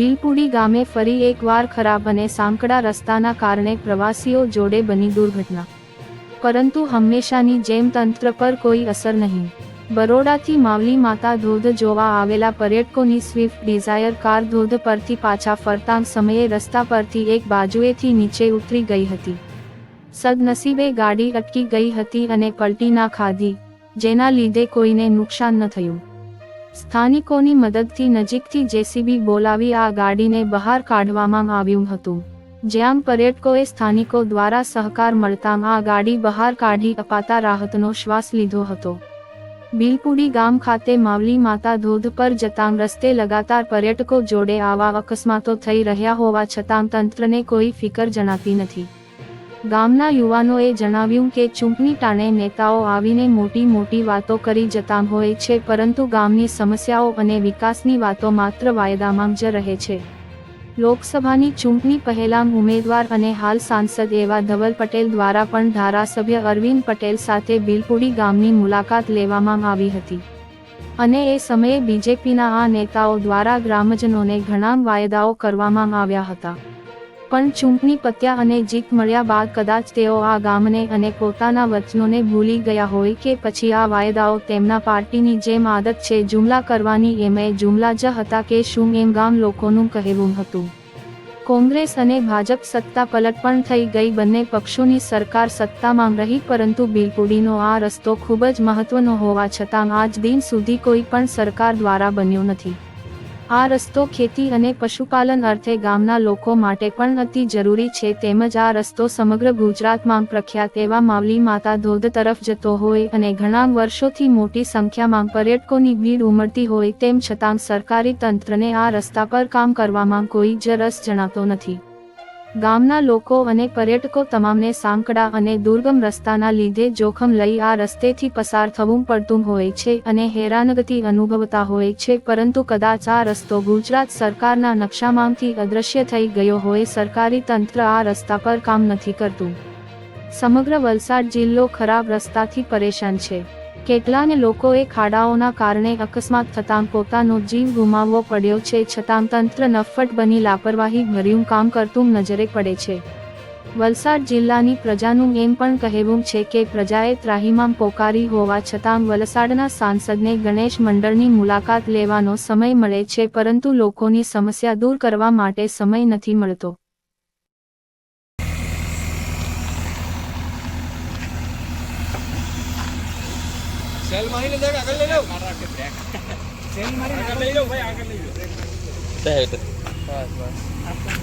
બિલપુડી ગામે ફરી એકવાર ખરાબ અને સાંકડા રસ્તાના કારણે પ્રવાસીઓ જોડે બની દુર્ઘટના. પરંતુ હંમેશાની જેમ તંત્ર પર કોઈ અસર નહીં. બરોડાથી માવલી માતા ધોધ જોવા આવેલા પર્યટકોની સ્વિફ્ટ ડિઝાયર કાર ધોધ પરથી પાછા ફરતા સમયે રસ્તા પરથી એક બાજુએથી નીચે ઉતરી ગઈ હતી. સદનસીબે ગાડી અટકી ગઈ હતી અને પલટી ના ખાધી, જેના લીધે કોઈને નુકસાન ન થયું. સ્થાનિકોની મદદથી નજીકથી જેસીબી બોલાવી આ ગાડીને બહાર કાઢવામાં આવ્યું હતું. જ્યાં પર્યટકોએ સ્થાનિકો દ્વારા સહકાર મળતા આ ગાડી બહાર કાઢી અપાતા રાહતનો શ્વાસ લીધો હતો. બિલપુડી ગામ ખાતે માવલી માતા ધોધ પર જતાં રસ્તે લગાતાર પર્યટકો જોડે આવા અકસ્માતો થઈ રહ્યા હોવા છતાં તંત્રને કોઈ ફિકર જણાતી નથી. ગામના યુવાનોએ જણાવ્યું કે ચૂંટણી ટાણે નેતાઓ આવીને મોટી મોટી વાતો કરી જતા હોય છે, પરંતુ ગામની સમસ્યાઓ અને વિકાસની વાતો માત્ર વાયદામાં જ રહે છે. લોકસભાની ચૂંટણી પહેલાં ઉમેદવાર અને હાલ સાંસદ એવા ધવલ પટેલ દ્વારા પણ ધારાસભ્ય અરવિંદ પટેલ સાથે બિલપુડી ગામની મુલાકાત લેવામાં આવી હતી. અને એ સમયે બીજેપીના આ નેતાઓ દ્વારા ગ્રામજનોને ઘણા વાયદાઓ કરવામાં આવ્યા હતા. પણ ચૂંટણી પત્યા અને જીત મળ્યા બાદ કદાચ તેઓ આ ગામને અને પોતાના વચનોને ભૂલી ગયા હોય કે પછી આ વાયદાઓ તેમના પાર્ટીની જેમ આદત છે, જુમલા કરવાની એમએ જુમલા જ હતા કે શું એમ ગામ લોકોનું કહેવું હતું. કોંગ્રેસ અને ભાજપ સત્તા પલટ પણ થઈ ગઈ, બંને પક્ષોની સરકાર સત્તામાં રહી, પરંતુ બિલપુડીનો આ રસ્તો ખૂબ જ મહત્વનો હોવા છતાં આજ દિન સુધી કોઈ પણ સરકાર દ્વારા બન્યો નથી. આ રસ્તો ખેતી અને પશુપાલન અર્થે ગામના લોકો માટે પણ અતિ જરૂરી છે તેમજ આ રસ્તો સમગ્ર ગુજરાતમાં પ્રખ્યાત એવા માવલી માતા ધોધ તરફ જતો હોય અને ઘણા વર્ષોથી મોટી સંખ્યામાં પર્યટકોની ભીડ ઉમટતી હોય તેમ છતાં સરકારી તંત્રને આ રસ્તા પર કામ કરવામાં કોઈ જ રસ જણાતો નથી. ગામના લોકો અને પર્યટકો તમામને સાંકડા અને દુર્ગમ રસ્તાના લીધે જોખમ લઈ આ રસ્તેથી પસાર થવું પડતું હોય છે અને હેરાનગતિ અનુભવતા હોય છે, પરંતુ કદાચ આ રસ્તો ગુજરાત સરકારના નકશામાંથી અદૃશ્ય થઈ ગયો હોય, સરકારી તંત્ર આ રસ્તા પર કામ નથી કરતું. સમગ્ર વલસાડ જિલ્લો ખરાબ રસ્તાથી પરેશાન છે. કેટલાને લોકોએ ખાડાઓના કારણે અકસ્માત થતાં પોતાનો જીવ ગુમાવવો પડ્યો છે છતાં તંત્ર નફટ બની લાપરવાહી ભર્યું કામ કરતું નજરે પડે છે. વલસાડ જિલ્લાની પ્રજાનું એમ પણ કહેવું છે કે પ્રજાએ ત્રાહિમામ પોકારી હોવા છતાં વલસાડના સાંસદને ગણેશ મંડળની મુલાકાત લેવાનો સમય મળે છે પરંતુ લોકોની સમસ્યા દૂર કરવા માટે સમય નથી મળતો. સેલ મારી લે આગળ લઈ લો સેલ મારી આગળ લઈ લો ભાઈ આગળ લઈ લો બસ બસ.